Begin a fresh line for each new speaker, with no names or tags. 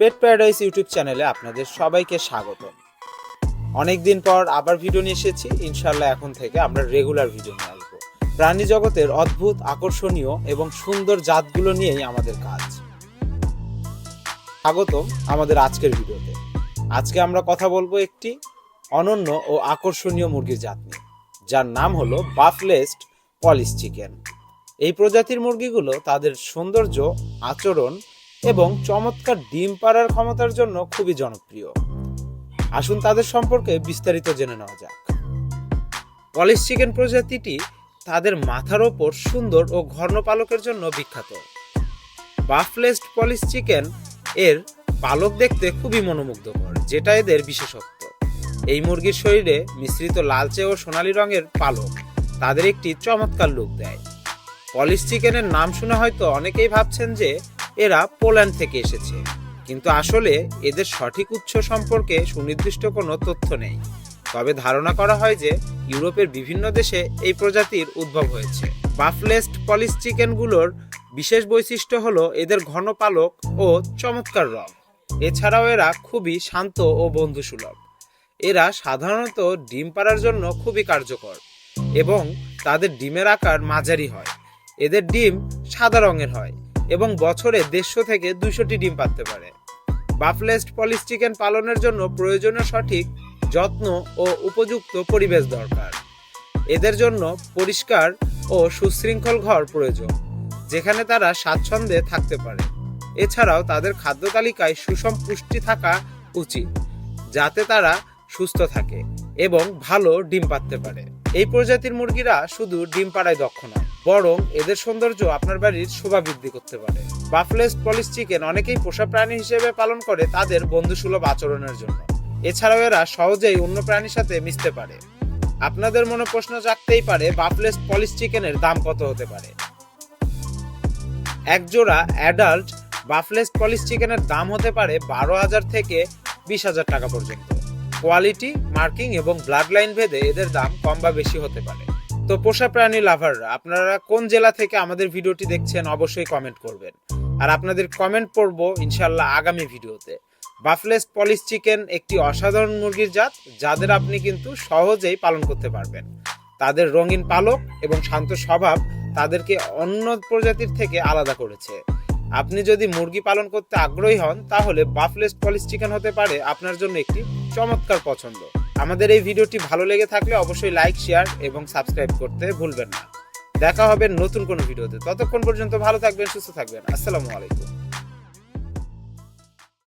পেট paradise YouTube চ্যানেলে আপনাদের সবাইকে স্বাগত। অনেক দিন পর আবার ভিডিও নিয়ে এসেছি। ইনশাল্লাহ এখন থেকে আমরা রেগুলার ভিডিও নিয়ে আসব। প্রাণী জগতের অদ্ভুত, আকর্ষণীয় এবং সুন্দর জাতগুলো নিয়েই আমাদের কাজ। স্বাগত আমাদের আজকের ভিডিওতে। আজকে আমরা কথা বলব একটি অনন্য ও আকর্ষণীয় মুরগির জাত নিয়ে। যার নাম হলো বাফলেস্ট পলিশ চিকেন। এই প্রজাতির মুরগিগুলো তাদের সৌন্দর্য, আচরণ এবং চমৎকার ডিম পাড়ার ক্ষমতার জন্য খুবই জনপ্রিয়। আসুন তাদের সম্পর্কে বিস্তারিত জেনে নেওয়া যাক। পলিশ চিকেন প্রজাতিটি তাদের মাথার ওপর সুন্দর ও ঘর্ণ পালকের জন্য বিখ্যাত। বাফলেস্ট পলিশ চিকেন এর পালক দেখতে খুবই মনোমুগ্ধকর, যেটা এদের বিশেষত্ব। এই মুরগির শরীরে মিশ্রিত লালচে ও সোনালী রঙের পালক তাদের একটি চমৎকার লুক দেয়। পলিশ চিকেনের নাম শুনে হয়তো অনেকেই ভাবছেন যে এরা পোল্যান্ড থেকে এসেছে। কিন্তু আসলে এদের সঠিক উৎস সম্পর্কে সুনির্দিষ্ট কোনো তথ্য নেই। তবে ধারণা করা হয় যে ইউরোপের বিভিন্ন দেশে এই প্রজাতির উদ্ভব হয়েছে। বাফলেস্ট পলিশ চিকেনগুলোর বিশেষ বৈশিষ্ট্য হলো এদের ঘন পালক ও চমৎকার রং। এছাড়াও এরা খুবই শান্ত ও বন্ধুসুলভ। এরা সাধারণত ডিম পাড়ার জন্য খুবই কার্যকর এবং তাদের ডিমের আকার মাঝারি হয়। এদের ডিম সাদা রঙের হয়। এবং বছরে দেড়শো থেকে দুইশোটি ডিম পাততে পারে। বাফলেস্ট পলিশ চিকেন পালনের জন্য প্রয়োজনীয় সঠিক, যত্ন ও উপযুক্ত পরিবেশ দরকার। এদের জন্য পরিষ্কার ও সুশৃঙ্খল ঘর প্রয়োজন, যেখানে তারা স্বাচ্ছন্দ্যে থাকতে পারে। এছাড়াও তাদের খাদ্য তালিকায় সুষম পুষ্টি থাকা উচিত, যাতে তারা সুস্থ থাকে এবং ভালো ডিম পাততে পারে। এই প্রজাতির মুরগিরা শুধু ডিম পাড়ায় দক্ষ নয়, বরং এদের সৌন্দর্য আপনার বাড়ির শোভা বৃদ্ধি করতে পারে। বাফলেস পলিশ চিকেন অনেকেই পোষা প্রাণী হিসেবে পালন করে তাদের বন্ধুসুলভ আচরণের জন্য। এছাড়াও এরা সহজেই অন্য প্রাণীর সাথে মিশতে পারে। আপনাদের মনে প্রশ্ন জাগতেই পারে বাফলেস পলিশ চিকেনের দাম কত হতে পারে? এক জোড়া অ্যাডাল্ট বাফলেস পলিশ চিকেনের দাম হতে পারে বারো হাজার থেকে বিশ হাজার টাকা পর্যন্ত। কোয়ালিটি, মার্কিং এবং ব্লাড লাইন ভেদে এদের দাম কম বা বেশি হতে পারে। তো পোষা প্রাণী লাভাররা, আপনারা কোন জেলা থেকে আমাদের ভিডিওটি দেখছেন অবশ্যই কমেন্ট করবেন। আর আপনাদের কমেন্ট পড়ব ইনশাল্লাহ আগামী ভিডিওতে। বাফলেস পলিশ চিকেন একটি অসাধারণ মুরগির জাত, যাদের আপনি কিন্তু সহজেই পালন করতে পারবেন। তাদের রঙিন পালক এবং শান্ত স্বভাব তাদেরকে অন্য প্রজাতির থেকে আলাদা করেছে। আপনি যদি মুরগি পালন করতে আগ্রহী হন, তাহলে বাফলেস পলিশ চিকেন হতে পারে আপনার জন্য একটি চমৎকার পছন্দ। আমাদের এই ভিডিওটি ভালো লেগে থাকলে অবশ্যই লাইক, শেয়ার এবং সাবস্ক্রাইব করতে ভুলবেন না। দেখা হবে নতুন কোনো ভিডিওতে। ততক্ষণ পর্যন্ত ভালো থাকবেন, সুস্থ থাকবেন। আসসালামু আলাইকুম।